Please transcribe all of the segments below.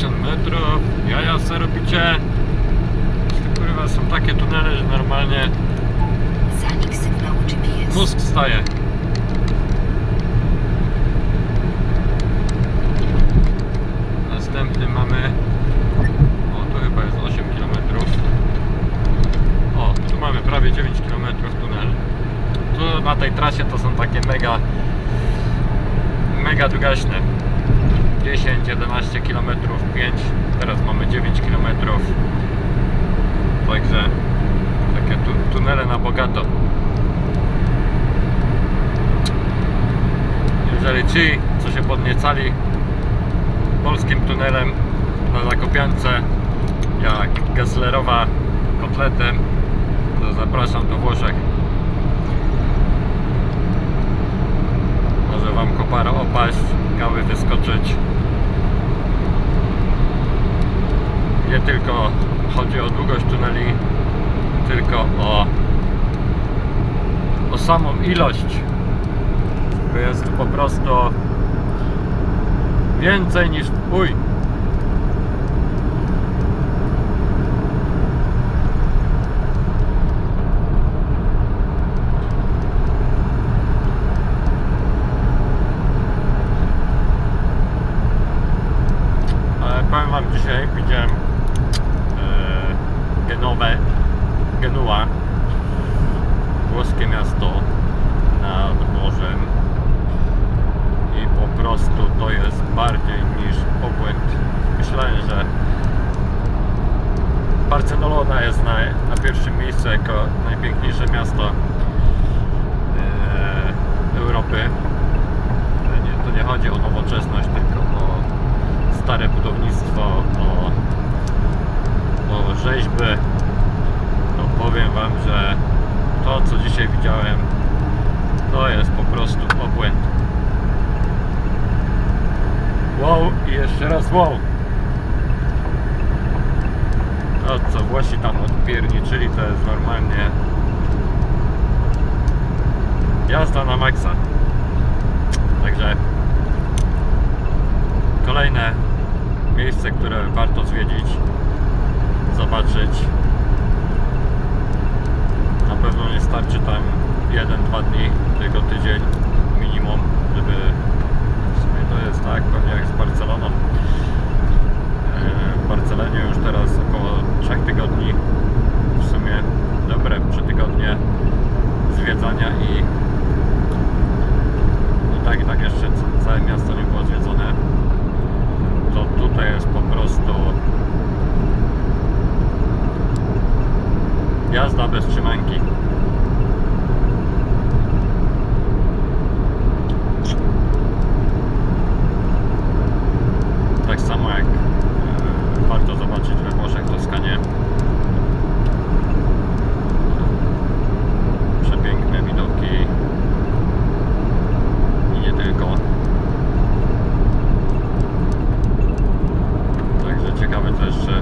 50 metrów. Jaja se robicie. Kurwa są takie tunele, że normalnie Zanik sygnału GPS. mózg staje. Następny mamy. O, tu chyba jest 8 km. O, tu mamy prawie 9 km tunel. Tu na tej trasie to są takie mega mega długaśne. 10, 11 km, 5, teraz mamy 9 km. Także takie tu, tunele na bogato. Jeżeli ci, co się podniecali polskim tunelem na Zakopiance, jak Gesslerowa kotletem, to zapraszam do Włoszech. Może Wam kopara opaść, kawy wyskoczyć. Nie tylko chodzi o długość tuneli, tylko o, o samą ilość. Bo jest po prostu więcej niż. Uj! Ale powiem Wam dzisiaj widziałem e, Genowę, Genua, włoskie miasto nad morzem i po prostu to jest bardziej niż obłęd. Myślałem, że Barcelona jest na, na pierwszym miejscu jako najpiękniejsze miasto e, Europy. Ale Nie, tu nie chodzi o nowoczesność, tylko o stare budownictwo, o, o rzeźby. To powiem Wam, że to co dzisiaj widziałem to jest po prostu obłęd. Wow i jeszcze raz wow. Co Włosi tam odpierniczyli to jest normalnie jazda na maksa. Także kolejne miejsce, które warto zwiedzić, zobaczyć. Na pewno nie starczy tam 1-2 dni, tylko tydzień minimum, żeby w sumie to jest tak, pewnie jak z Barceloną. E, W Barcelonie już teraz około 3 tygodni, w sumie dobre 3 tygodnie zwiedzania i i tak i tak jeszcze c- całe miasto nie było zwiedzone. To tutaj jest po prostu jazda bez trzymanki. Tak samo jak e, warto zobaczyć we Włoszech Toskanie. Przepiękne widoki i nie tylko. Także ciekawe co jeszcze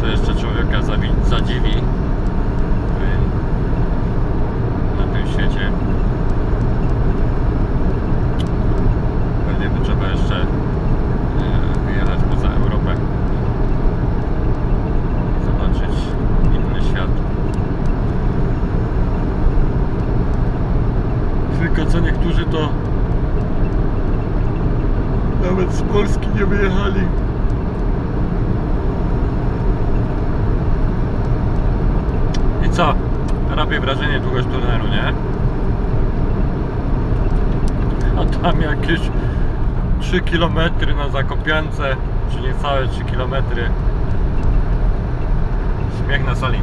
co jeszcze człowieka zawi- zadziwi w- na tym świecie. Pewnie by trzeba jeszcze e, wyjechać poza Europę i zobaczyć inny świat. Tylko co niektórzy to nawet z Polski nie wyjechali. I co? Robi wrażenie długość tunelu, nie? A tam jakieś 3 km na Zakopiance, czy niecałe 3 km. Śmiech na sali.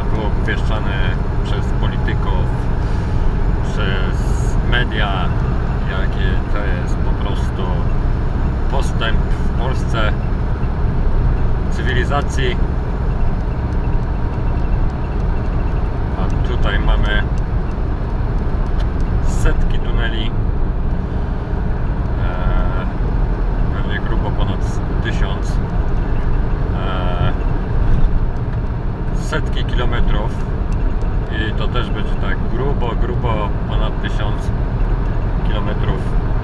A było obwieszczane przez polityków, przez media, jakie to jest po prostu postęp w Polsce cywilizacji. Tutaj mamy setki tuneli. E, pewnie grubo ponad tysiąc. E, setki kilometrów. I to też będzie tak grubo, grubo ponad tysiąc kilometrów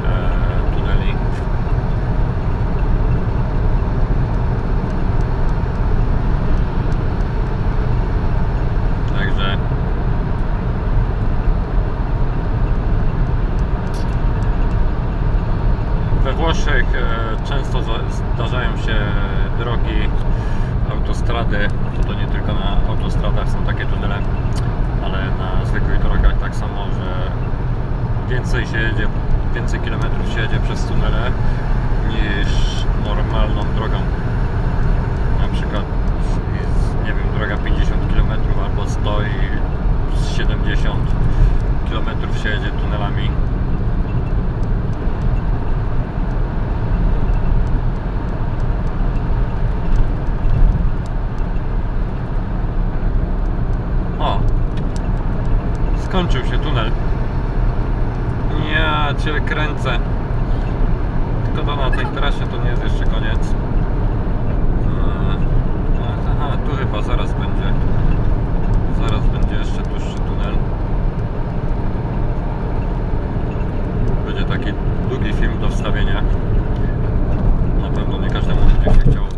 e, tuneli. na tej trasie to nie jest jeszcze koniec. Yy, aha, tu chyba zaraz będzie. Zaraz będzie jeszcze dłuższy tunel. Będzie taki długi film do wstawienia. Na pewno nie każdemu będzie się chciało.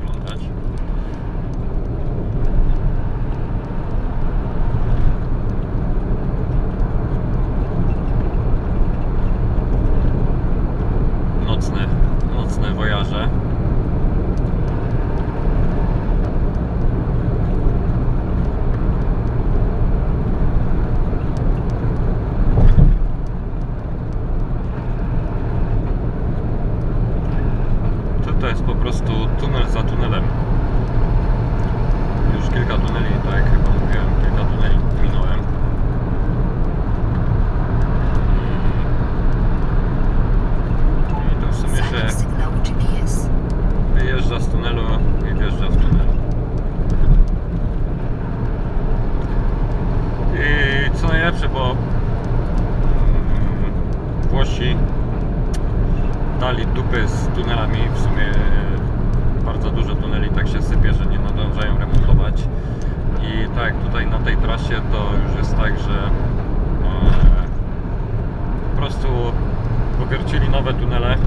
nowe tunele.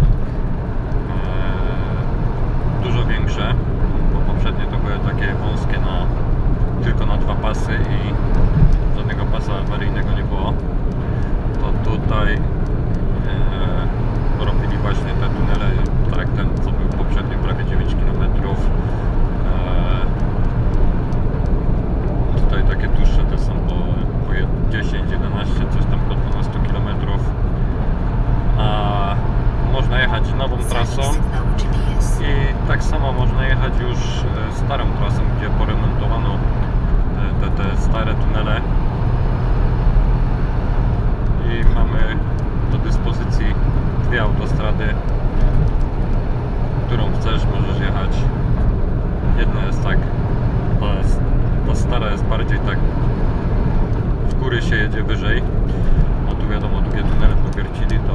tak samo można jechać już e, starą trasą, gdzie poremontowano e, te, te stare tunele i mamy do dyspozycji dwie autostrady, którą chcesz, możesz jechać. Jedna jest tak, ta, ta stara jest bardziej tak, w góry się jedzie wyżej, no tu wiadomo, długie tunele powiercili, to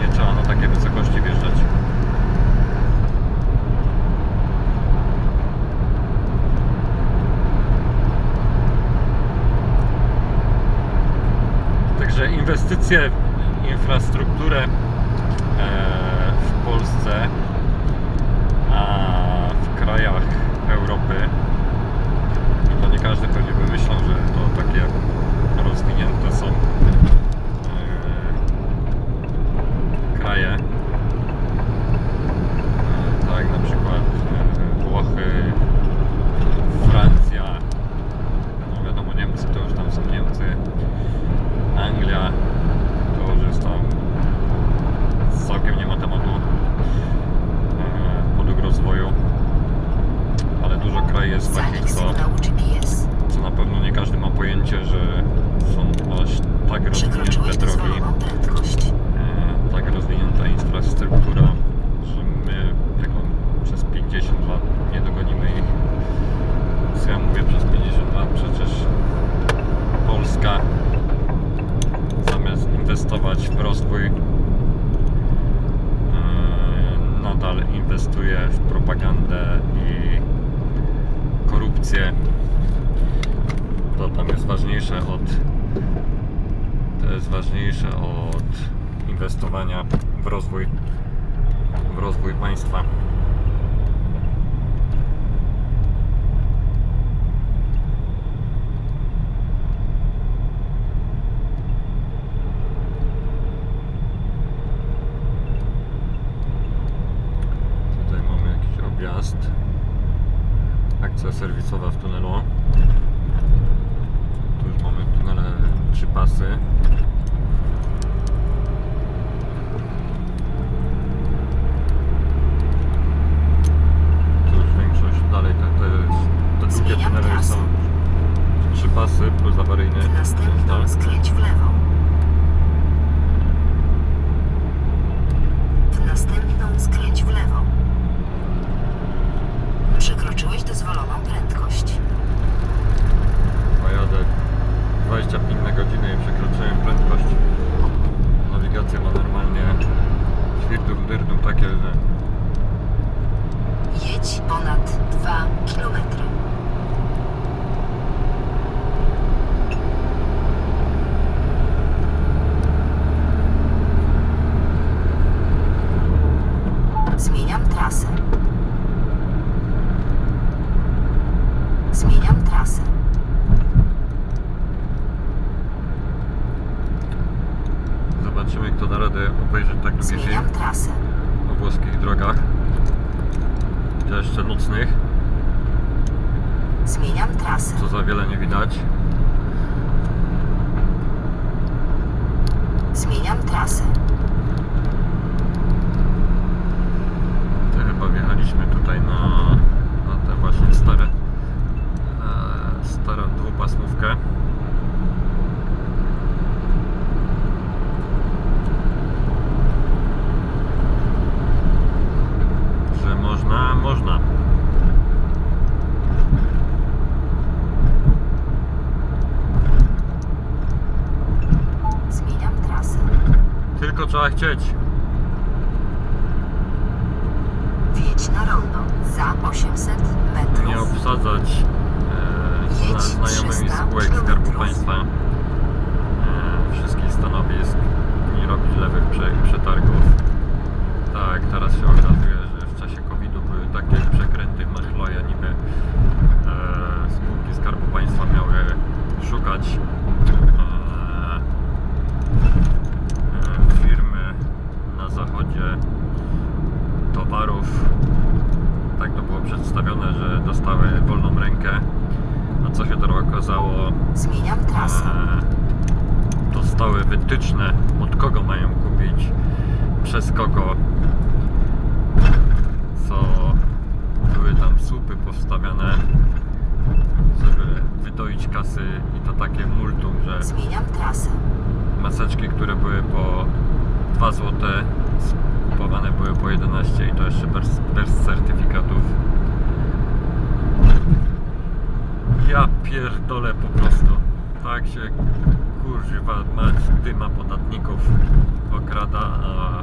nie trzeba na takie wysokości wjeżdżać. Także inwestycje w infrastrukturę e, w Polsce inwestuje w propagandę i korupcję. To tam jest ważniejsze od to jest ważniejsze od inwestowania w rozwój w rozwój państwa. 15. Akcja serwisowa w tunelu. Tu już mamy w tunele 3 pasy. Tu już większość dalej, te, te, te długie tunele są 3 pasy plus awaryjny. Następną skręć w lewo. Zmieniam trasę. To chyba wjechaliśmy tutaj na, na te właśnie stare e, starą dwupasmówkę. Że można, można. Zmieniam trasę. Tylko trzeba chcieć. Wjedź na rondo. Za 800 metrów. nie obsadzać e, Jedź znajomymi 300 spółek Skarbu. Państwa e, wszystkich stanowisk, nie robić lewych prze, przetargów. Tak, teraz się okazuje, że w czasie COVID-u były takie przekręty machloje, niby e, spółki Skarbu Państwa miały szukać e, e, firmy na zachodzie towarów tak to było przedstawione, że dostały wolną rękę. A co się teraz okazało? Zmieniam trasę. E, dostały wytyczne, od kogo mają kupić, przez kogo. Co były tam słupy powstawiane, żeby wydoić kasy i to takie multum, że Zmieniam trasę. maseczki, które były po 2 zł, kupowane były po 11 i to jeszcze bez, bez certyfikatów. Ja pierdolę po prostu. Tak się kurwa mać dyma podatników okrada, a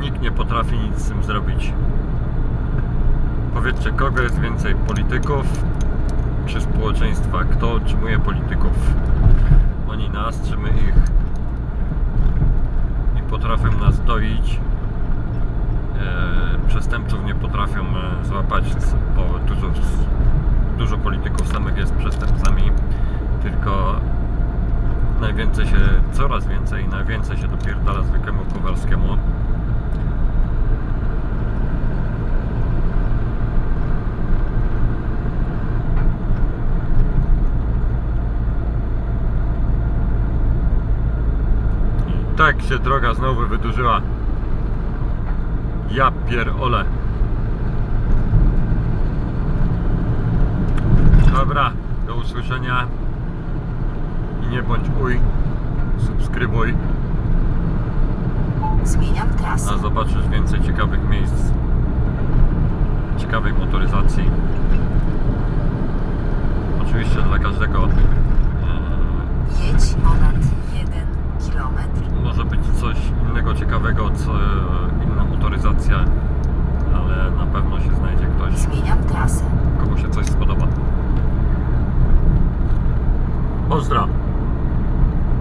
nikt nie potrafi nic z tym zrobić. Powiedzcie, kogo jest więcej polityków czy społeczeństwa? Kto utrzymuje polityków? Oni nas, czy my ich? I potrafią nas doić. E, przestępców nie potrafią e, złapać, bo dużo, dużo polityków samych jest przestępcami. Tylko najwięcej się, coraz więcej, najwięcej się dopierdala zwykłemu Kowalskiemu. I tak się droga znowu wydłużyła. Ja pierole. Dobra, do usłyszenia. I nie bądź uj. Subskrybuj, Zmieniam trasę. a zobaczysz więcej ciekawych miejsc. Ciekawej motoryzacji. Oczywiście dla każdego Jedź ponad 1 może być coś innego ciekawego, co e, inna motoryzacja, ale na pewno się znajdzie ktoś. Zmieniam trasę. Komu się coś spodoba. Pozdra.